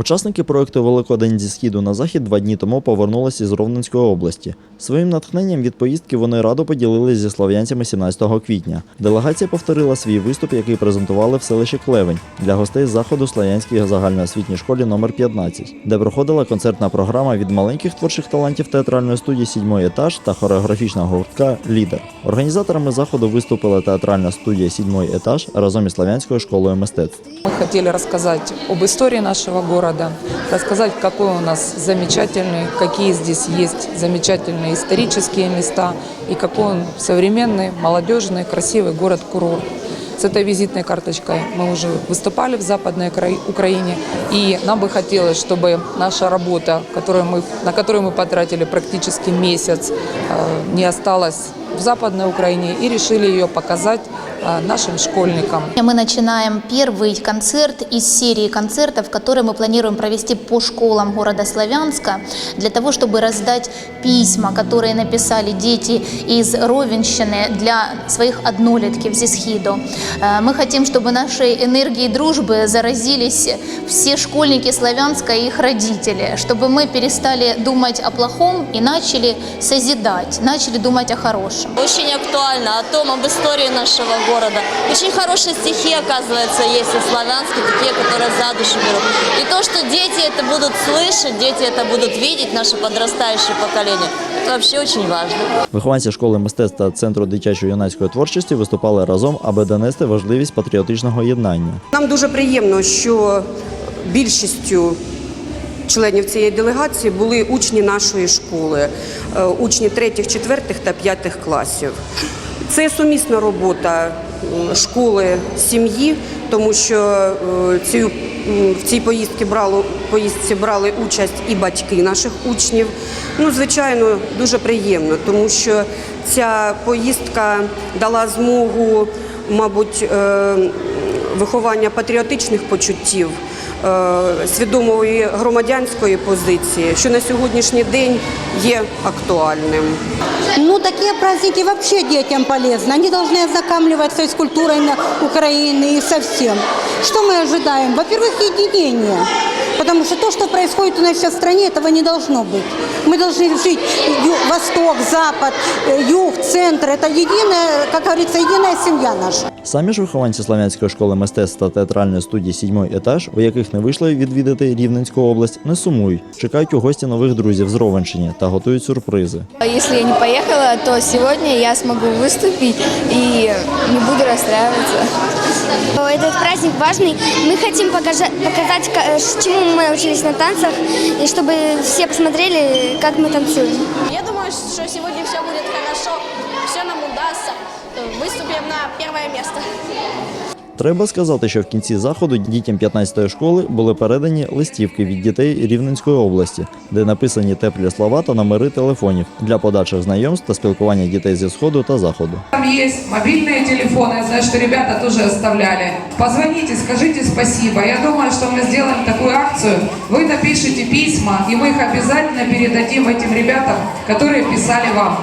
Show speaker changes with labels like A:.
A: Учасники проекту Великодень зі східу на захід два дні тому повернулися із Ровненської області. Своїм натхненням від поїздки вони радо поділились зі слов'янцями 17 квітня. Делегація повторила свій виступ, який презентували в селищі Клевень для гостей заходу Слов'янській загальноосвітній школі номер 15, де проходила концертна програма від маленьких творчих талантів театральної студії «Сідьмой етаж та хореографічного гуртка Лідер. Організаторами заходу виступила театральна студія «Сідьмой етаж разом із Слов'янською школою мистецтв.
B: Мы хотели рассказать об истории нашего города, рассказать, какой у нас замечательный, какие здесь есть замечательные исторические места и какой он современный, молодежный, красивый город-курорт. С этой визитной карточкой мы уже выступали в Западной Укра- Украине, и нам бы хотелось, чтобы наша работа, которую мы, на которую мы потратили практически месяц, э, не осталась в Западной Украине, и решили ее показать э, нашим школьникам.
C: Мы начинаем первый концерт из серии концертов, которые мы планируем провести по школам города Славянска, для того, чтобы раздать письма, которые написали дети из Ровенщины для своих однолетков зі східу. Э, Мы хотим, чтобы нашей энергией дружбы заразились все школьники Славянска и их родители, чтобы мы перестали думать о плохом и начали созидать, начали думать о хорошем.
D: Очень актуально о том, об истории нашего города. Очень хорошие стихи, оказывается, есть и славянские, такие, которые за душу берут. И то, что дети это будут слышать, дети это будут видеть, наше подрастающее поколение, это вообще очень важно.
A: Вихованці школи мистецтв та центру дитячо-юнацької творчості виступали разом, аби донести важливість патріотичного єднання.
E: Нам дуже приємно, що більшістю членів цієї делегації були учні нашої школи, е, учні 3, 4 та 5 класів. Це сумісна робота школи сім'ї, тому що е, цю, в цій поїздці брали, поїздці брали участь і батьки наших учнів. Ну, звичайно, дуже приємно, тому що ця поїздка дала змогу, мабуть, е, виховання патріотичних почуттів, свідомої громадянської позиції, що на сьогоднішній день є актуальним.
F: Ну, такие праздники вообще детям полезны. Они должны ознакомливаться и с культурой на- Украины и со всем. Что мы ожидаем? Во-первых, единение. Потому что то, что происходит у нас сейчас в стране, этого не должно быть. Мы должны жить ю- восток, запад, э, юг, центр. Это единая, как говорится, единая семья наша.
A: Самі ж вихованці Слов'янської школи мистецтв та театральної студії «Сідьмой етаж, у яких не вийшло відвідати Рівненську область, не сумують, чекають у гості нових друзів з Ровенщини та готують сюрпризи.
G: Если я не поехала, то сегодня я смогу выступить и не буду расстраиваться.
H: Этот праздник важный. Мы хотим покажа- показать, ка- э, чему мы учились на танцах, и чтобы все посмотрели, как мы танцуем.
I: Я думаю, что сегодня все будет хорошо, все нам удастся. Выступим на первое место.
A: Треба сказати, що в кінці заходу дітям 15-ї школи були передані листівки від дітей Рівненської області, де написані теплі слова та номери телефонів для подальших знайомств та спілкування дітей зі сходу та заходу.
J: Там есть мобильные телефоны, я знаю, что ребята тоже оставляли. Позвоните, скажите спасибо. Я думаю, что мы сделаем такую акцию. Вы напишите письма, и мы их обязательно передадим этим ребятам, которые писали вам.